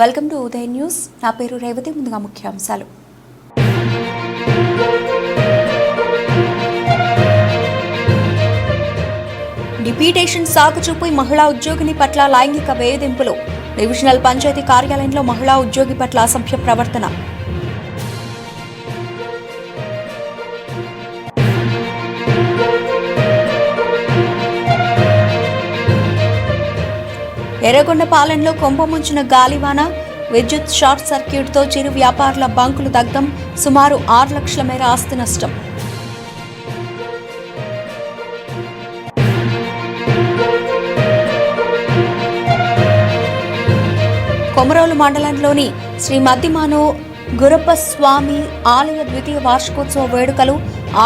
Welcome to Uday news. నా పేరు రేవతి ముందుగా ముఖ్యాంశాలు. డిప్యూటేషన్ సాగుచూపు మహిళా ఉద్యోగిని పట్ల లైంగిక వేధింపులు. డివిజనల్ పంచాయతీ కార్యాలయంలో మహిళా ఉద్యోగి పట్ల అసభ్య ప్రవర్తన. ఎర్రగొండపాలెంలో కొంపముంచిన గాలివాన విద్యుత్ షార్ట్ సర్క్యూట్తో చిరు వ్యాపారుల బంకులు దగ్ధం సుమారు ఆరు లక్షల మేర ఆస్తి నష్టం. కొమరోలు మండలంలోని శ్రీ మద్దిమాను గురప్ప స్వామి ఆలయ ద్వితీయ వార్షికోత్సవ వేడుకలు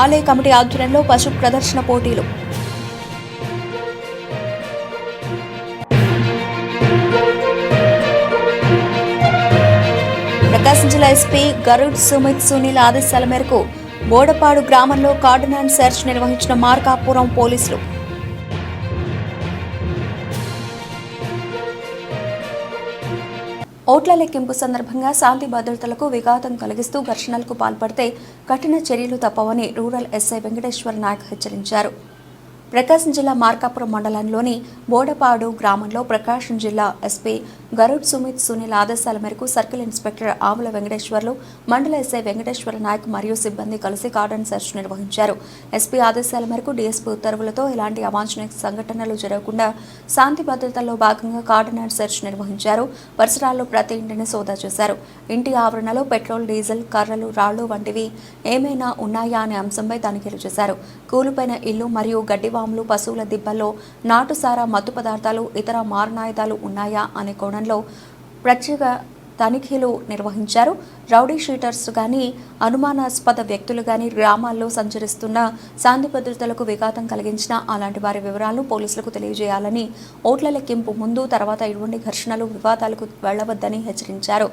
ఆలయ కమిటీ ఆధ్వర్యంలో పశు ప్రదర్శన పోటీలు. ప్రకాశం జిల్లా ఎస్పీ గరుడ్ సుమిత్ సునీల్ ఆదేశాల మేరకు బోడపాడు గ్రామంలో కార్డినాన్ సెర్చ్ నిర్వహించిన మార్కాపురం పోలీసులు. ఓట్ల లెక్కింపు సందర్భంగా శాంతి భద్రతలకు విఘాతం కలిగిస్తూ ఘర్షణలకు పాల్పడితే కఠిన చర్యలు తప్పవని రూరల్ ఎస్ఐ వెంకటేశ్వర నాయక్ హెచ్చరించారు. ప్రకాశం జిల్లా మార్కాపురం మండలంలోని బోడపాడు గ్రామంలో ప్రకాశం జిల్లా ఎస్పీ గరుడ్ సుమిత్ సునీల్ ఆదేశాల మేరకు సర్కిల్ ఇన్స్పెక్టర్ ఆవుల వెంకటేశ్వర్లు మండల ఎస్ఐ వెంకటేశ్వర నాయక్ మరియు సిబ్బంది కలిసి కార్డన్ సెర్చ్ నిర్వహించారు. ఎస్పీ ఆదేశాల మేరకు డీఎస్పీ ఉత్తర్వులతో ఎలాంటి అవాంఛనీయ సంఘటనలు జరగకుండా శాంతి భద్రతల్లో భాగంగా కార్డన్ సెర్చ్ నిర్వహించారు. పరిసరాల్లో ప్రతి ఇంటిని సోదా చేశారు. ఇంటి ఆవరణలో పెట్రోల్ డీజిల్ కర్రలు రాళ్ళు వంటివి ఏమైనా ఉన్నాయా అనే అంశంపై తనిఖీలు చేశారు. కూలిపోయిన ఇల్లు మరియు గడ్డివాములు పశువుల దిబ్బల్లో నాటుసారా మత్తు పదార్థాలు ఇతర మారణాయుధాలు ఉన్నాయా అనే కోణంలో ప్రత్యేక తనిఖీలు నిర్వహించారు. రౌడీ షీటర్స్ కానీ అనుమానాస్పద వ్యక్తులు కానీ గ్రామాల్లో సంచరిస్తున్న శాంతి భద్రతలకు విఘాతం కలిగించిన అలాంటి వారి వివరాలను పోలీసులకు తెలియజేయాలని ఓట్ల లెక్కింపు ముందు తర్వాత ఎటువంటి ఘర్షణలు వివాదాలకు వెళ్ళవద్దని హెచ్చరించారు.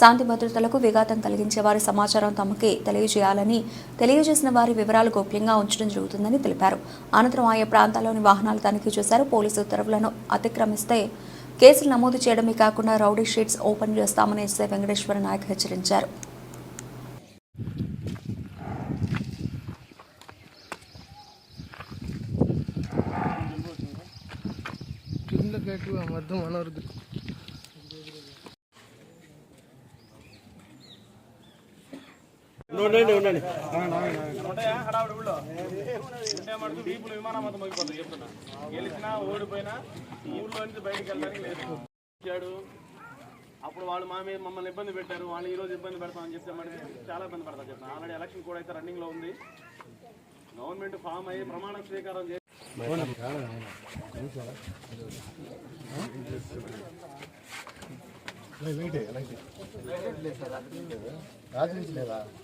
శాంతి భద్రతలకు విఘాతం కలిగించే వారి సమాచారం తమకి తెలియజేయాలని తెలియజేసిన వారి వివరాలు గోప్యంగా ఉంచడం జరుగుతుందని తెలిపారు. అనంతరం ఆయా ప్రాంతాల్లోని వాహనాలు తనిఖీ చేశారు. పోలీసు ఉత్తర్వులను అతిక్రమిస్తే కేసులు నమోదు చేయడమే కాకుండా రౌడీ షీట్స్ ఓపెన్ చేస్తామని ఎస్ఐ వెంకటేశ్వర నాయక్ హెచ్చరించారు. కింద గట్టు ఉండండి గెలిచినా ఓడిపోయినా ఊళ్ళో నుంచి బయటికి వెళ్ళడానికి లేదు ఇచ్చాడు అప్పుడు వాళ్ళు మా మీద మమ్మల్ని ఇబ్బంది పెట్టారు. వాళ్ళు ఈ రోజు ఇబ్బంది పెడతామని చెప్తే మరి చాలా ఇబ్బంది పడతా చెప్తాను ఆల్రెడీ ఎలక్షన్ కూడా అయితే రన్నింగ్లో ఉంది. గవర్నమెంట్ ఫామ్ అయ్యి ప్రమాణ స్వీకారం చేసి రాజు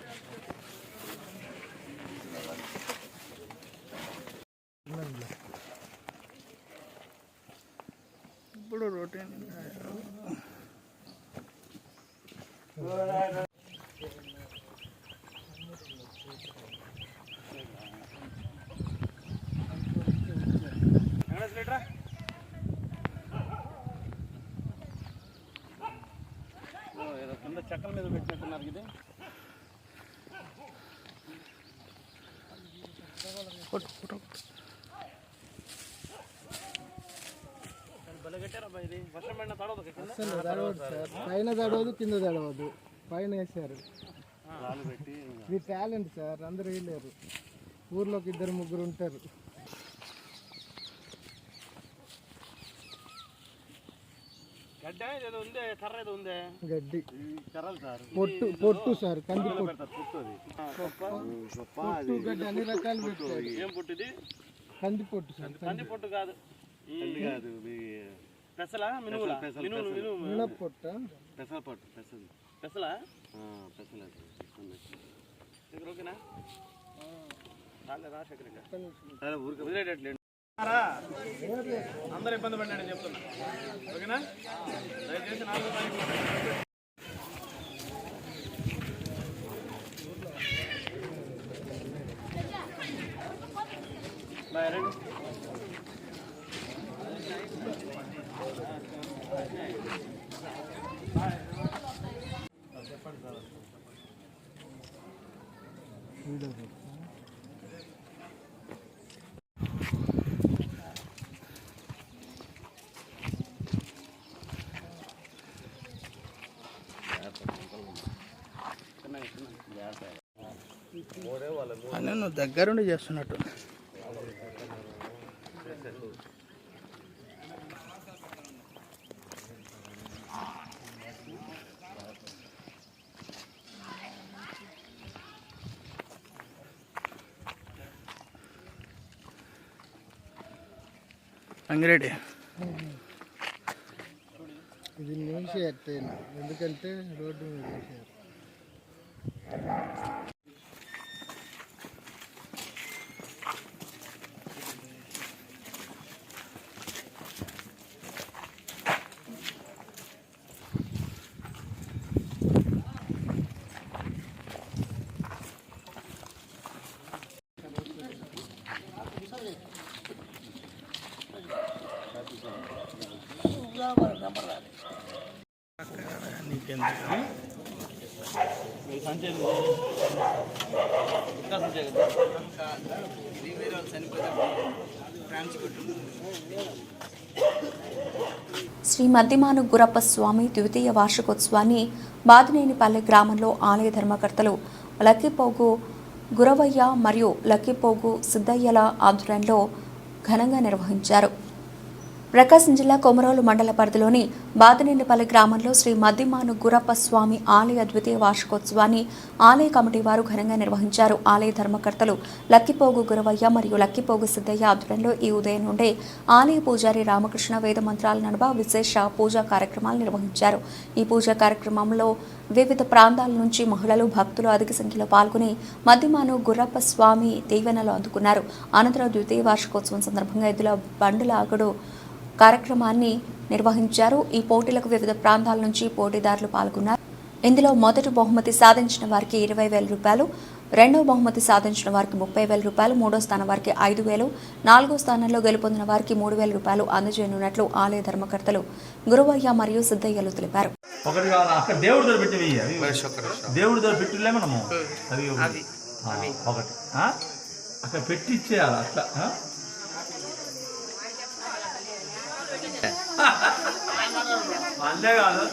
ఇప్పుడు రొటీన్ వెంకటేష్ లీటరా? ఓ, ఏదో కింద చెక్కల మీద పెట్టినట్టున్నారు ఇది. పైన తడవదు కింద తడవదు. పైన వేసారు ఇది టాలెంట్ సార్ అందరూ వేయలేరు. ఊర్లోకి ఇద్దరు ముగ్గురు ఉంటారు. గడ్డ ఏదో ఉందే కర్ర ఏదో ఉందే గడ్డి కర్రలు సార్ పొట్టు పొట్టు సార్ కంది పొట్టు పెడతారు పుట్టు గడ్డి అన్ని రకాలు పెట్టారు ఏం పుట్టు ఇది కంది పొట్టు సార్ కంది పొట్టు కాదు ఈ కాదు పెసలా మినువులా మినువులు మినువు మిన పొట్ట పెసల పొట్టు పెసలు పెసలా పెసల దగ్గర ఓకేనా ఊరికి వదిలేటట్లేదు అందరూ ఇబ్బంది పడినాడని చెప్తున్నా ఓకేనా దయచేసి నాలుగు తారీఖు Bye, దగ్గరుండి చేస్తున్నట్టు. అంగిరెడ్డి ఇది నుంచి ట్రైన్ ఎందుకంటే రోడ్డు మీద శ్రీ మద్దిమాను గురప్ప స్వామి ద్వితీయ వార్షికోత్సవాన్ని బాదినేనిపల్లె గ్రామంలో ఆలయ ధర్మకర్తలు లక్కిపోగు గురవయ్య మరియు లక్కిపోగు సిద్ధయ్యల ఆధ్వర్యంలో ఘనంగా నిర్వహించారు. ప్రకాశం జిల్లా కొమరోలు మండల పరిధిలోని బాదినేనిపల్లి గ్రామంలో శ్రీ మద్దిమాను గురప్ప స్వామి ఆలయ ద్వితీయ వార్షికోత్సవాన్ని ఆలయ కమిటీ వారు ఘనంగా నిర్వహించారు. ఆలయ ధర్మకర్తలు లక్కిపోగు గురవయ్య మరియు లక్కిపోగు సిద్ధయ్య ఆధ్వర్యంలో ఈ ఉదయం నుండే ఆలయ పూజారి రామకృష్ణ వేద మంత్రాల నడుమ విశేష పూజా కార్యక్రమాలు నిర్వహించారు. ఈ పూజా కార్యక్రమంలో వివిధ ప్రాంతాల నుంచి మహిళలు భక్తులు అధిక సంఖ్యలో పాల్గొని మద్దిమాను గుర్రప్ప స్వామి దీవెనలు అందుకున్నారు. అనంతరం ద్వితీయ వార్షికోత్సవం సందర్భంగా ఎద్దుల ఆగడు కార్యక్రమాన్ని నిర్వహించారు. ఈ పోటీలకు వివిధ ప్రాంతాల నుంచి పోటీదారులు పాల్గొన్నారు. ఇందులో మొదటి బహుమతి సాధించిన వారికి ఇరవై వేల రూపాయలు రెండవ బహుమతి సాధించిన వారికి ముప్పై వేల రూపాయలు మూడో స్థానం వారికి ఐదు వేలు నాలుగో స్థానంలో గెలుపొందిన వారికి మూడు వేల రూపాయలు అందజేయనున్నట్లు ఆలయ ధర్మకర్తలు గురువయ్య మరియు సిద్ధయ్యలు తెలిపారు. అక్కడ దేవుడి దగ్గర పెట్టివి అవి దేవుడి దగ్గర పెట్టిలే మనము. అవి ఆ, ఒకటి. ఆ? అక్కడ పెట్టి ఇచ్చేయాలి? అట్లా ఆ? అంతేకాదు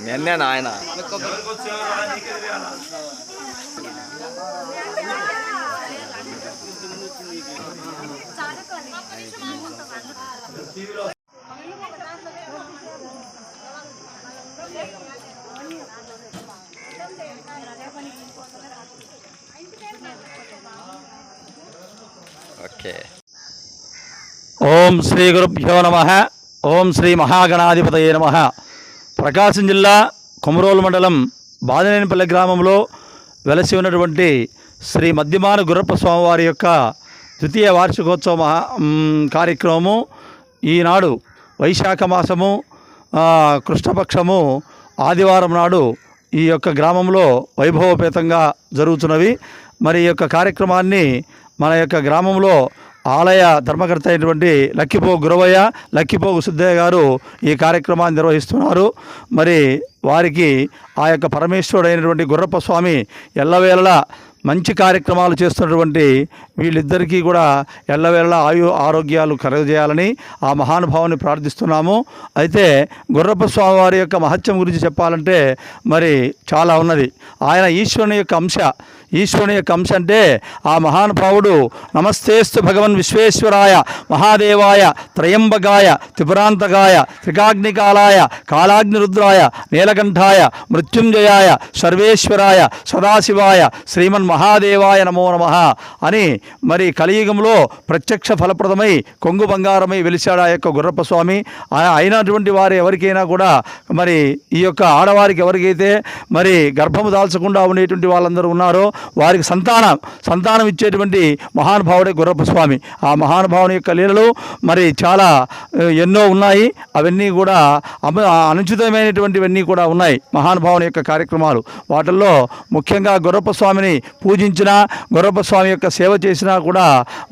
నిన్నే నాయన? ఓకే ఓం శ్రీ గురుభ్యో నమ ఓం శ్రీ మహాగణాధిపతయ నమ. ప్రకాశం జిల్లా కొమరోలు మండలం బాదనేనిపల్లి గ్రామంలో వెలసి ఉన్నటువంటి శ్రీ మద్యమాన గుర్రప్ప స్వామివారి యొక్క ద్వితీయ వార్షికోత్సవ మహా కార్యక్రమము ఈనాడు వైశాఖ మాసము కృష్ణపక్షము ఆదివారం నాడు ఈ యొక్క గ్రామంలో వైభవపేతంగా జరుగుతున్నవి. మరి ఈ యొక్క కార్యక్రమాన్ని మన యొక్క గ్రామంలో ఆలయ ధర్మకర్త అయినటువంటి లక్కిపోగు గురవయ్య లక్కిపోగు సుద్దయ్య గారు ఈ కార్యక్రమాన్ని నిర్వహిస్తున్నారు. మరి వారికి ఆ యొక్క పరమేశ్వరుడు అయినటువంటి గుర్రప్ప స్వామి ఎల్లవేళలా మంచి కార్యక్రమాలు చేస్తున్నటువంటి వీళ్ళిద్దరికీ కూడా ఎల్లవేళ ఆయు ఆరోగ్యాలు కలగజేయాలని ఆ మహానుభావాన్ని ప్రార్థిస్తున్నాము. అయితే గుర్రప్ప స్వామి వారి యొక్క మహత్యం గురించి చెప్పాలంటే మరి చాలా ఉన్నది. ఆయన ఈశ్వరుని యొక్క అంశ ఈశ్వరుని యొక్క అంశ అంటే ఆ మహానుభావుడు నమస్తేస్తు భగవన్ విశ్వేశ్వరాయ మహాదేవాయ త్రయంబకాయ త్రిపురాంతకాయ త్రికాగ్నికాలాయ కాలాగ్నిరుద్రాయ నీలకంఠాయ మృత్యుంజయాయ సర్వేశ్వరాయ సదాశివాయ శ్రీమన్ మహాదేవాయ నమో నమ అని మరి కలియుగంలో ప్రత్యక్ష ఫలప్రదమై కొంగు బంగారమై వెలిశాడు ఆ యొక్క గుర్రప్ప స్వామి. ఆ- అయినటువంటి వారు ఎవరికైనా కూడా మరి ఈ యొక్క ఆడవారికి ఎవరికైతే మరి గర్భము దాల్చకుండా ఉండేటువంటి వాళ్ళందరూ ఉన్నారో వారికి సంతానం సంతానం ఇచ్చేటువంటి మహానుభావుడే గుర్రప్ప స్వామి. ఆ మహానుభావుని యొక్క లీలలు మరి చాలా ఎన్నో ఉన్నాయి. అవన్నీ కూడా అనుచితమైనటువంటివన్నీ కూడా ఉన్నాయి మహానుభావుని యొక్క కార్యక్రమాలు. వాటిల్లో ముఖ్యంగా గుర్రప్ప స్వామిని పూజించినా గొర్రప్ప స్వామి యొక్క సేవ చేసినా కూడా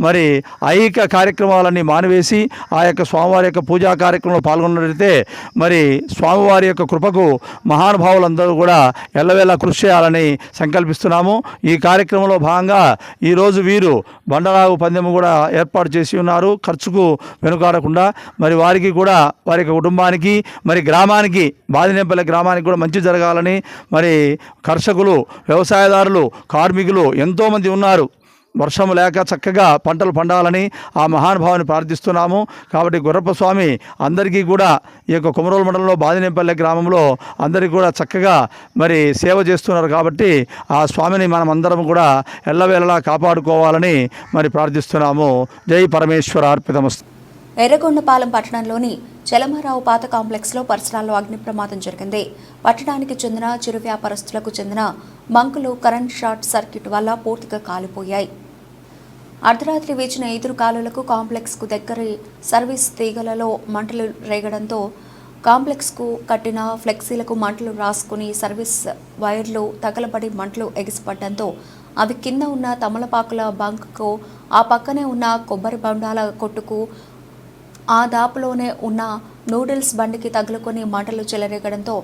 మరి ఐక కార్యక్రమాలన్నీ మానివేసి ఆ యొక్క స్వామివారి యొక్క పూజా కార్యక్రమంలో పాల్గొన్నట్లయితే మరి స్వామివారి యొక్క కృపకు మహానుభావులందరూ కూడా ఎల్లవేళ కృషి చేయాలని సంకల్పిస్తున్నాము. ఈ కార్యక్రమంలో భాగంగా ఈరోజు వీరు బండరాగు పందెము కూడా ఏర్పాటు చేసి ఉన్నారు. ఖర్చుకు వెనుకాడకుండా మరి వారికి కూడా వారి యొక్క కుటుంబానికి మరి గ్రామానికి బాదినేపల్లి గ్రామానికి కూడా మంచి జరగాలని మరి కర్షకులు వ్యవసాయదారులు కార్మికులు ఎంతోమంది ఉన్నారు. వర్షం లేక చక్కగా పంటలు పండాలని ఆ మహానుభావాన్ని ప్రార్థిస్తున్నాము. కాబట్టి గుర్రప్ప స్వామి అందరికీ కూడా ఈ యొక్క కుమరోలు మండలంలో బాదినేపల్లె గ్రామంలో అందరికీ కూడా చక్కగా మరి సేవ చేస్తున్నారు కాబట్టి ఆ స్వామిని మనం అందరం కూడా ఎల్లవేళలా కాపాడుకోవాలని మరి ప్రార్థిస్తున్నాము. జై పరమేశ్వర అర్పితమస్తు ఎర్రగొండపాలెం పట్టణంలోని చలమారావు పాత కాంప్లెక్స్లో పరిసరాల్లో అగ్ని ప్రమాదం జరిగింది. పట్టణానికి చెందిన చిరు వ్యాపారస్తులకు చెందిన బంకులు కరెంట్ షార్ట్ సర్క్యూట్ వల్ల పూర్తిగా కాలిపోయాయి. అర్ధరాత్రి వేచిన ఎదురు కాలులకు కాంప్లెక్స్కు దగ్గరి సర్వీస్ తీగలలో మంటలు రేగడంతో కాంప్లెక్స్కు కట్టిన ఫ్లెక్సీలకు మంటలు రాసుకుని సర్వీస్ వైర్లు తగలబడి మంటలు ఎగిసిపడడంతో అవి కింద ఉన్న తమలపాకుల బంక్కు ఆ పక్కనే ఉన్న కొబ్బరి బండాల కొట్టుకు ఆ దాపులోనే ఉన్న నూడిల్స్ బండికి తగులుకొని మంటలు చెలరేగడంతో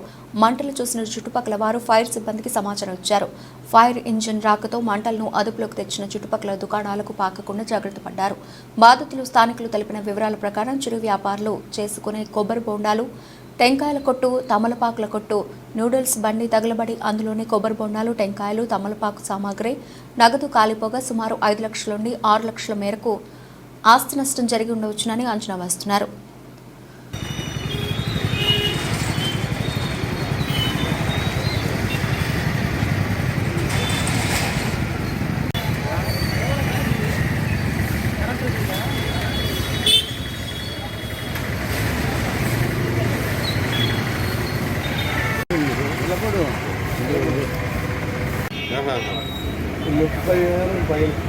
మంటలు చూసిన చుట్టుపక్కల వారు ఫైర్ సిబ్బందికి సమాచారం ఇచ్చారు. ఫైర్ ఇంజిన్ రాకతో మంటలను అదుపులోకి తెచ్చిన చుట్టుపక్కల దుకాణాలకు పాకకుండా జాగ్రత్త పడ్డారు. బాధితులు స్థానికులు తెలిపిన వివరాల ప్రకారం చిరు వ్యాపారులు చేసుకునే కొబ్బరి బోండాలు టెంకాయల కొట్టు తమలపాకుల కొట్టు నూడిల్స్ బండి తగలబడి అందులోని కొబ్బరి బొండాలు టెంకాయలు తమలపాకు సామాగ్రి నగదు కాలిపోగా సుమారు ఐదు లక్షల నుండి ఆరు లక్షల మేరకు ఆస్తి నష్టం జరిగి ఉండవచ్చునని అంచనా వేస్తున్నారు. ముప్పై వేలు పైన.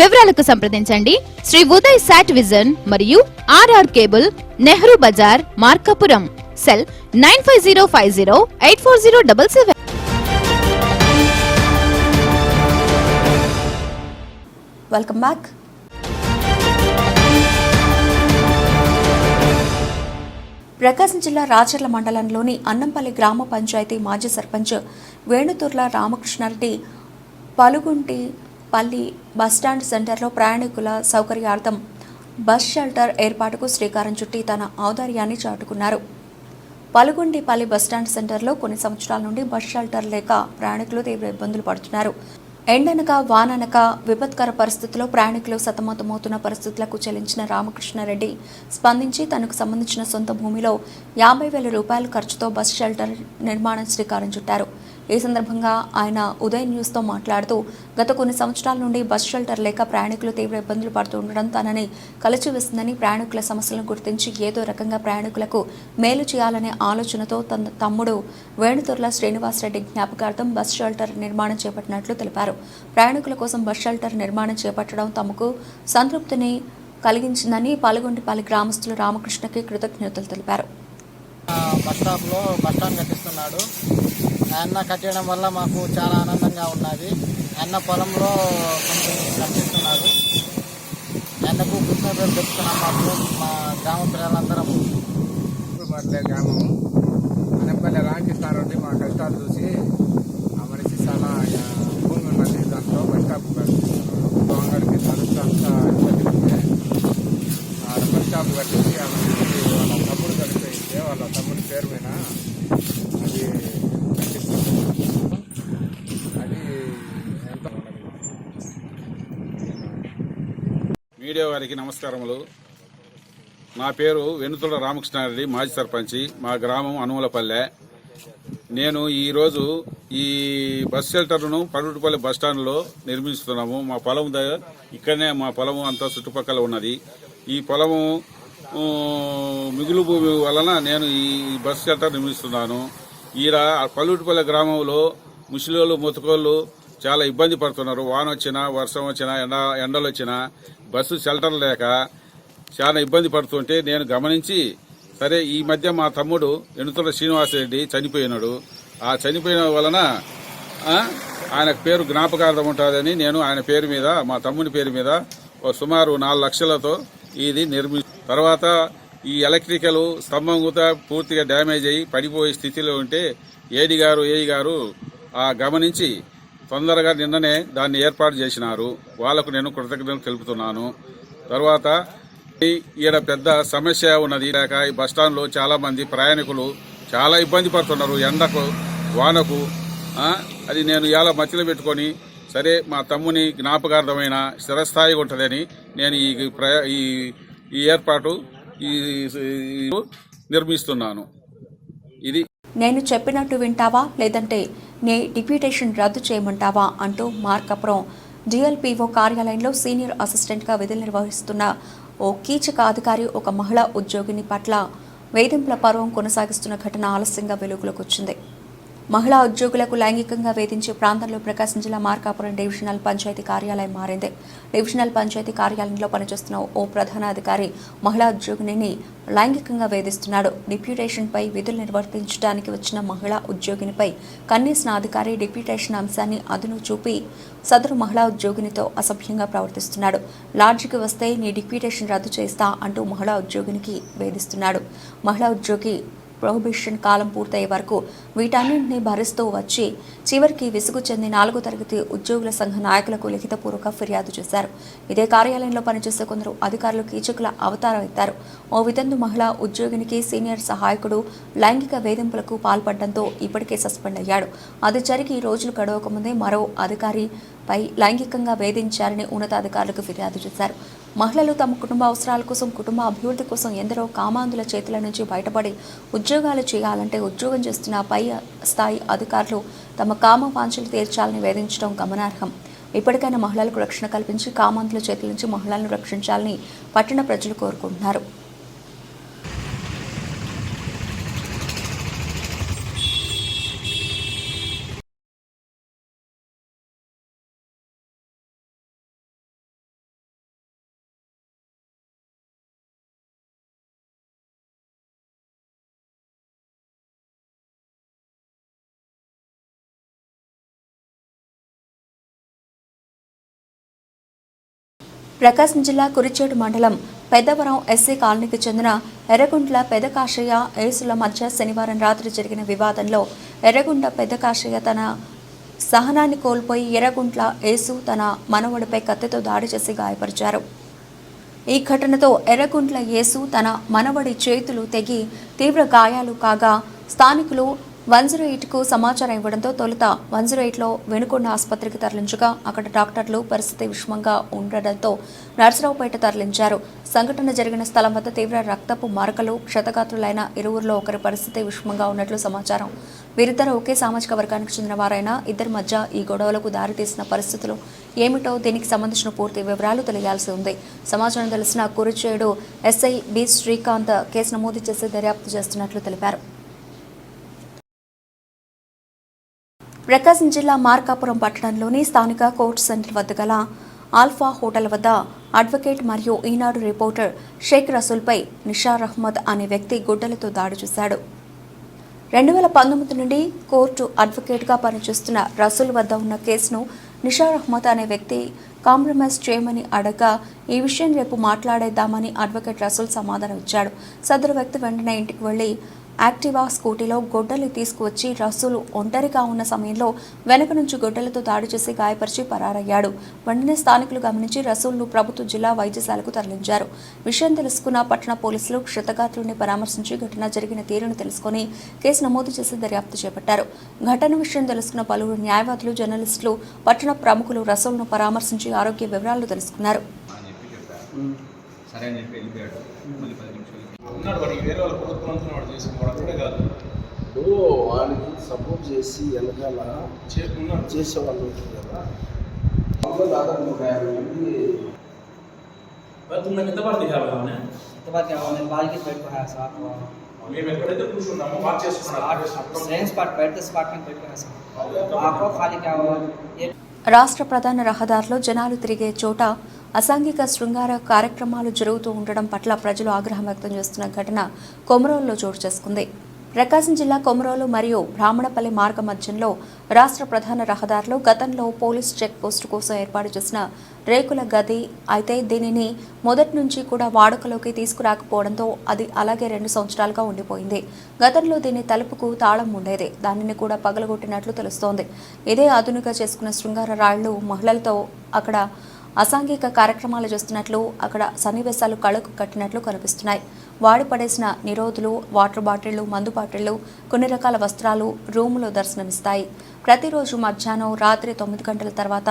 వివరాలకు సంప్రదించండి. శ్రీ ఉదయ్ సాట్ విజన్ మరియు RR cable Nehru Bazar Markapuram. Cell nine five zero five zero eight four zero double seven. Welcome back Prakasam జిల్లా రాచర్ల మండలంలోని అన్నంపల్లి గ్రామ పంచాయతీ మాజీ సర్పంచ్ వేణుతుర్ల రామకృష్ణారెడ్డి పలుగుంటి పల్లి బస్టాండ్ సెంటర్లో ప్రయాణికుల సౌకర్యార్థం బస్ షెల్టర్ ఏర్పాటుకు శ్రీకారం చుట్టి తన ఔదార్యాన్ని చాటుకున్నారు. పలుగుండిపల్లి బస్టాండ్ సెంటర్లో కొన్ని సంవత్సరాల నుండి బస్ షెల్టర్ లేక ప్రయాణికులు తీవ్ర ఇబ్బందులు పడుతున్నారు. ఎండనక వాననక విపత్కర పరిస్థితుల్లో ప్రయాణికులు సతమతమవుతున్న పరిస్థితులకు చెల్లించిన రామకృష్ణారెడ్డి స్పందించి తనకు సంబంధించిన సొంత భూమిలో యాభై వేల రూపాయల ఖర్చుతో బస్ షెల్టర్ నిర్మాణం శ్రీకారం చుట్టారు. ఈ సందర్భంగా ఆయన ఉదయ్ న్యూస్తో మాట్లాడుతూ గత కొన్ని సంవత్సరాల నుండి బస్ షెల్టర్ లేక ప్రయాణికులు తీవ్ర ఇబ్బందులు పడుతూ ఉండడం తనని కలిచివేస్తుందని ప్రయాణికుల సమస్యలను గుర్తించి ఏదో రకంగా ప్రయాణికులకు మేలు చేయాలనే ఆలోచనతో తన తమ్ముడు వేణుతుర్ల శ్రీనివాసరెడ్డి జ్ఞాపకార్థం బస్ షెల్టర్ నిర్మాణం చేపట్టినట్లు తెలిపారు. ప్రయాణికుల కోసం బస్ షెల్టర్ నిర్మాణం చేపట్టడం తమకు సంతృప్తిని కలిగించిందని పాల్గొండిపల్లి గ్రామస్తులు రామకృష్ణకి కృతజ్ఞతలు తెలిపారు. బస్ స్టాప్లో బస్ స్టాండ్ కట్టిస్తున్నాడు. అన్న కట్టడం వల్ల మాకు చాలా ఆనందంగా ఉన్నది. అన్న పొలంలో కొంచెం కట్టిస్తున్నారు. అన్నకు కృష్ణ పేరు చెప్తున్నాం మాకు. మా గ్రామ ప్రజలందరం. పట్లే గ్రామం. అనపల్లి రామకృష్ణారెడ్డి మా కష్టాలు చూసి ఆ మనిషి చాలా భూమి ఉన్నది దాంట్లో బస్ స్టాప్ కట్టిస్తున్నాడు అంగడికి తరచు అంతా ఇబ్బంది ఉంటే ఆ బస్ స్టాప్ కట్టించి ఆ మనిషికి వాళ్ళ తమ్ముడు కలిపి వాళ్ళ తమ్ముడు పేరు మీద అది కట్టిస్తున్నాడు అది ఎంత మీడియా వారికి నమస్కారములు. నా పేరు వెనుతుల రామకృష్ణారెడ్డి మాజీ సర్పంచి మా గ్రామం అనుమలపల్లె. నేను ఈరోజు ఈ బస్ షెల్టర్ను పరుడుపల్లి బస్ స్టాండ్లో నిర్మిస్తున్నాము. మా పొలం దగ్గర ఇక్కడనే మా పొలము అంతా చుట్టుపక్కల ఉన్నది. ఈ పొలము మిగులు భూమి వలన నేను ఈ బస్ షెల్టర్ నిర్మిస్తున్నాను. ఈ పల్లూటిపల్లి గ్రామంలో ముసలిళ్ళు ముతకోళ్ళు చాలా ఇబ్బంది పడుతున్నారు. వాన వచ్చినా వర్షం వచ్చినా ఎండ ఎండలు వచ్చినా బస్సు షెల్టర్ లేక చాలా ఇబ్బంది పడుతుంటే నేను గమనించి సరే ఈ మధ్య మా తమ్ముడు ఎనుతుల శ్రీనివాసరెడ్డి చనిపోయినాడు. ఆ చనిపోయిన వలన ఆయన పేరు జ్ఞాపకార్థం ఉంటుందని నేను ఆయన పేరు మీద మా తమ్ముని పేరు మీద ఓ సుమారు నాలుగు లక్షలతో ఇది నిర్మి తర్వాత ఈ ఎలక్ట్రికల్ స్తంభం కూడా పూర్తిగా డ్యామేజ్ అయ్యి పడిపోయే స్థితిలో ఉంటే ఏడి గారు ఏఈ గారు ఆ గమనించి తొందరగా నిన్ననే దాన్ని ఏర్పాటు చేసినారు. వాళ్ళకు నేను కృతజ్ఞతలు తెలుపుతున్నాను. తర్వాత ఈ- ఈడ పెద్ద సమస్య ఉన్నది. లేక ఈ బస్టాండ్లో చాలా మంది ప్రయాణికులు చాలా ఇబ్బంది పడుతున్నారు. ఎండకు వానకు అది నేను ఇలా మధ్యలో పెట్టుకొని సరే మా తమ్ముని జ్ఞాపకార్థమైన స్థిరస్థాయిగా ఉంటుందని నేను ఈ ప్రయా- ఈ ఈ ఏర్పాటు ఈ నిర్మిస్తున్నాను. ఇది నేను చెప్పినట్టు వింటావా? లేదంటే నీ డిప్యూటేషన్ రద్దు చేయమంటావా? అంటూ మార్కపురం డిఎల్పీఓ కార్యాలయంలో సీనియర్ అసిస్టెంట్గా విధులు నిర్వహిస్తున్న ఓ కీచక అధికారి ఒక మహిళా ఉద్యోగిని పట్ల వేధింపుల పర్వం కొనసాగిస్తున్న ఘటన ఆలస్యంగా వెలుగులోకి వచ్చింది. మహిళా ఉద్యోగులకు లైంగికంగా వేధించే ప్రాంతంలో ప్రకాశం జిల్లా మార్కాపురం డివిజనల్ పంచాయతీ కార్యాలయం మారింది. డివిజనల్ పంచాయతీ కార్యాలయంలో పనిచేస్తున్న ఓ ప్రధాన అధికారి మహిళా ఉద్యోగిని లైంగికంగా వేధిస్తున్నాడు. డిప్యూటేషన్పై విధులు నిర్వర్తించడానికి వచ్చిన మహిళా ఉద్యోగినిపై కన్నేసిన అధికారి డిప్యూటేషన్ అంశాన్ని అదును చూపి సదరు మహిళా ఉద్యోగినితో అసభ్యంగా ప్రవర్తిస్తున్నాడు. లాడ్జికి వస్తే నీ డిప్యూటేషన్ రద్దు చేస్తా అంటూ మహిళా ఉద్యోగినికి వేధిస్తున్నాడు. మహిళా ఉద్యోగి ప్రొహిబిషన్ కాలం పూర్తయ్యే వరకు వీటన్నింటినీ భరిస్తూ వచ్చి చివరికి విసుగు చెంది నాలుగో తరగతి ఉద్యోగుల సంఘ నాయకులకు లిఖితపూర్వక ఫిర్యాదు చేశారు. ఇదే కార్యాలయంలో పనిచేసే కొందరు అధికారులు కీచకుల అవతారం ఎత్తారు. ఓ వితంతు మహిళా ఉద్యోగినికి సీనియర్ సహాయకుడు లైంగిక వేధింపులకు పాల్పడడంతో ఇప్పటికే సస్పెండ్ అయ్యాడు. అది జరిగి రోజులు గడవకముందే మరో అధికారిపై లైంగికంగా వేధించారని ఉన్నతాధికారులకు ఫిర్యాదు చేశారు. మహిళలు తమ కుటుంబ అవసరాల కోసం కుటుంబ అభివృద్ధి కోసం ఎందరో కామాంధుల చేతుల నుంచి బయటపడి ఉద్యోగాలు చేయాలంటే ఉద్యోగం చేస్తున్న పై స్థాయి అధికారులు తమ కామ వాంఛలు తీర్చాలని వేధించడం గమనార్హం. ఇప్పటికైనా మహిళలకు రక్షణ కల్పించి కామాంధుల చేతుల నుంచి మహిళలను రక్షించాలని పట్టణ ప్రజలు కోరుకుంటున్నారు. ప్రకాశం జిల్లా కురిచేడు మండలం పెద్దవరం ఎస్సీ కాలనీకి చెందిన ఎర్రగుంట్ల పెదకాశయ్య ఏసుల మధ్య శనివారం రాత్రి జరిగిన వివాదంలో ఎర్రగుంట పెదకాశయ్య తన సహనాన్ని కోల్పోయి ఎర్రగుంట్ల ఏసు తన మనవడిపై కత్తితో దాడి చేసి గాయపరిచారు. ఈ ఘటనతో ఎర్రగుంట్ల యేసు తన మనవడి చేతులు తెగి తీవ్ర గాయాలు కాగా స్థానికులు వన్ జీరో ఎయిట్కు సమాచారం ఇవ్వడంతో తొలుత వన్ జీరో ఎయిట్లో వెనుకొండ ఆసుపత్రికి తరలించగా అక్కడ డాక్టర్లు పరిస్థితి విషమంగా ఉండడంతో నర్సరావుపేట తరలించారు. సంఘటన జరిగిన స్థలం వద్ద తీవ్ర రక్తపు మరకలు క్షతగాత్రులైన ఇరువురిలో ఒకరి పరిస్థితి విషమంగా ఉన్నట్లు సమాచారం. వీరిద్దరూ ఒకే సామాజిక వర్గానికి చెందిన వారైనా ఇద్దరి మధ్య ఈ గొడవలకు దారితీసిన పరిస్థితులు ఏమిటో దీనికి సంబంధించిన పూర్తి వివరాలు తెలియాల్సి ఉంది. సమాచారం తెలిసిన Kurichedu SI B Srikanth case నమోదు చేసి దర్యాప్తు చేస్తున్నట్లు తెలిపారు. ప్రకాశం జిల్లా మార్కాపురం పట్టణంలోని స్థానిక కోర్టు సెంటర్ వద్ద గల ఆల్ఫా హోటల్ వద్ద అడ్వకేట్ మరియు ఈనాడు రిపోర్టర్ షేక్ రసూల్పై నిషార్ అహ్మద్ అనే వ్యక్తి గుడ్డలతో దాడి చేశాడు. రెండు వేల పంతొమ్మిది నుండి కోర్టు అడ్వకేట్గా పనిచేస్తున్న రసూల్ వద్ద ఉన్న కేసును నిషార్ అహ్మద్ అనే వ్యక్తి కాంప్రమైజ్ చేయమని అడగా ఈ విషయం రేపు మాట్లాడేద్దామని అడ్వకేట్ రసూల్ సమాధానం ఇచ్చాడు సదరు వ్యక్తి వెంటనే ఇంటికి వెళ్ళి యాక్టివా స్కూటీలో గొడ్డలి తీసుకువచ్చి రసూలు ఒంటరిగా ఉన్న సమయంలో వెనక నుంచి గొడ్డలతో దాడి చేసి గాయపరిచి పరారయ్యాడు. వెంటనే స్థానికులు గమనించి రసూల్ను ప్రభుత్వ జిల్లా వైద్యశాలకు తరలించారు. విషయం తెలుసుకున్న పట్టణ పోలీసులు క్షతగాత్రుడిని పరామర్శించి ఘటన జరిగిన తీరును తెలుసుకుని కేసు నమోదు చేసి దర్యాప్తు చేపట్టారు. ఘటన విషయం తెలుసుకున్న పలువురు న్యాయవాదులు జర్నలిస్టులు పట్టణ ప్రముఖులు రసూల్ను పరామర్శించి ఆరోగ్య వివరాలు తెలుసుకున్నారు. సరే అని చెప్పి వెళ్ళిపోయాడు. మళ్ళీ పది ఉన్నాడు వాడికి వేరే వాళ్ళ ప్రభుత్వం అంతా వాడు చేసింది వాడు అక్కడే కాదు ఇప్పుడు వాడికి సపోర్ట్ చేసి వెనకాల చేసుకున్నాడు చేసేవాళ్ళు ఉంటారు కదా అందులో దాదాపు నూట యాభై మంది तुमने कितना बार दिखा हुआ हमने उसके बाद क्या हुआ बाल की बैठ रहा है साथ हुआ మేము ఎక్కడైతే కూర్చున్నామో వాచ్ చేసుకున్నాం सेम स्पॉट बैठते स्पॉट में बैठ रहा है आपको खाली क्या हुआ ये రాష్ట్ర ప్రధాన రహదారిలో జనాలు తిరిగే చోట అసాంఘిక శృంగార కార్యక్రమాలు జరుగుతూ ఉండడం పట్ల ప్రజలు ఆగ్రహం వ్యక్తం చేస్తున్న ఘటన కొమరోలులో చోటు చేసుకుంది. ప్రకాశం జిల్లా కొమరోలు మరియు బ్రాహ్మణపల్లి మార్గ మధ్యంలో రాష్ట్ర ప్రధాన రహదారిలో గతంలో పోలీస్ చెక్ పోస్టు కోసం ఏర్పాటు చేసిన రేకుల గది అయితే దీనిని మొదటి నుంచి కూడా వాడుకలోకి తీసుకురాకపోవడంతో అది అలాగే రెండు సంవత్సరాలుగా ఉండిపోయింది. గతంలో దీని తలుపుకు తాళం ఉండేది. దానిని కూడా పగలగొట్టినట్లు తెలుస్తోంది. ఇదే ఆధునిక చేసుకున్న శృంగార రాళ్ళు మహిళలతో అక్కడ అసాంఘిక కార్యక్రమాలు చేస్తున్నట్లు అక్కడ సన్నివేశాలు కళకు కట్టినట్లు కనిపిస్తున్నాయి. వాడి పడేసిన నిరోధులు వాటర్ బాటిళ్ళు మందు బాటిళ్ళు కొన్ని రకాల వస్త్రాలు రూములో దర్శనమిస్తాయి. ప్రతిరోజు మధ్యాహ్నం రాత్రి తొమ్మిది గంటల తర్వాత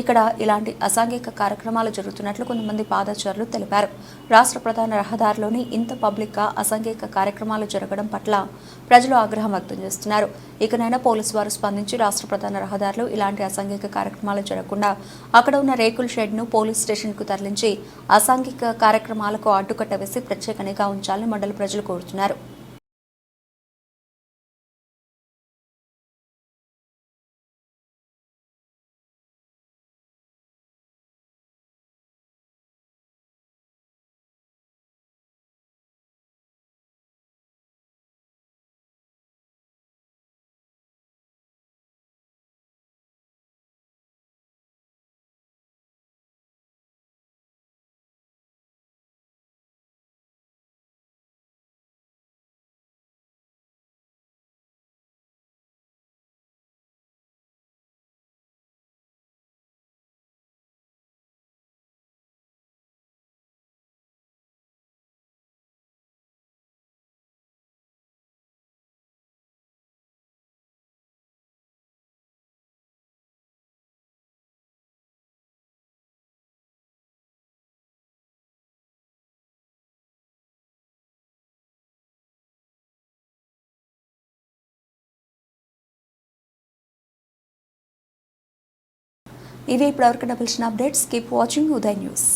ఇక్కడ ఇలాంటి అసాంఘిక కార్యక్రమాలు జరుగుతున్నట్లు కొంతమంది పాదచారులు తెలిపారు. రాష్ట్ర ప్రధాన రహదారిలోని ఇంత పబ్లిక్గా అసాంఘిక కార్యక్రమాలు జరగడం పట్ల ప్రజలు ఆగ్రహం వ్యక్తం చేస్తున్నారు. ఇకనైనా పోలీసు వారు స్పందించి రాష్ట్ర ప్రధాన రహదారులు ఇలాంటి అసాంఘిక కార్యక్రమాలు జరగకుండా అక్కడ ఉన్న రేకుల షెడ్ను పోలీస్ స్టేషన్కు తరలించి అసాంఘిక కార్యక్రమాలకు అడ్డుకట్ట వేసి ప్రత్యేక నిఘా ఉంచాలని మండల ప్రజలు కోరుతున్నారు. ఇవి ఇప్పటివరకు డబుల్సిన updates keep watching Uday news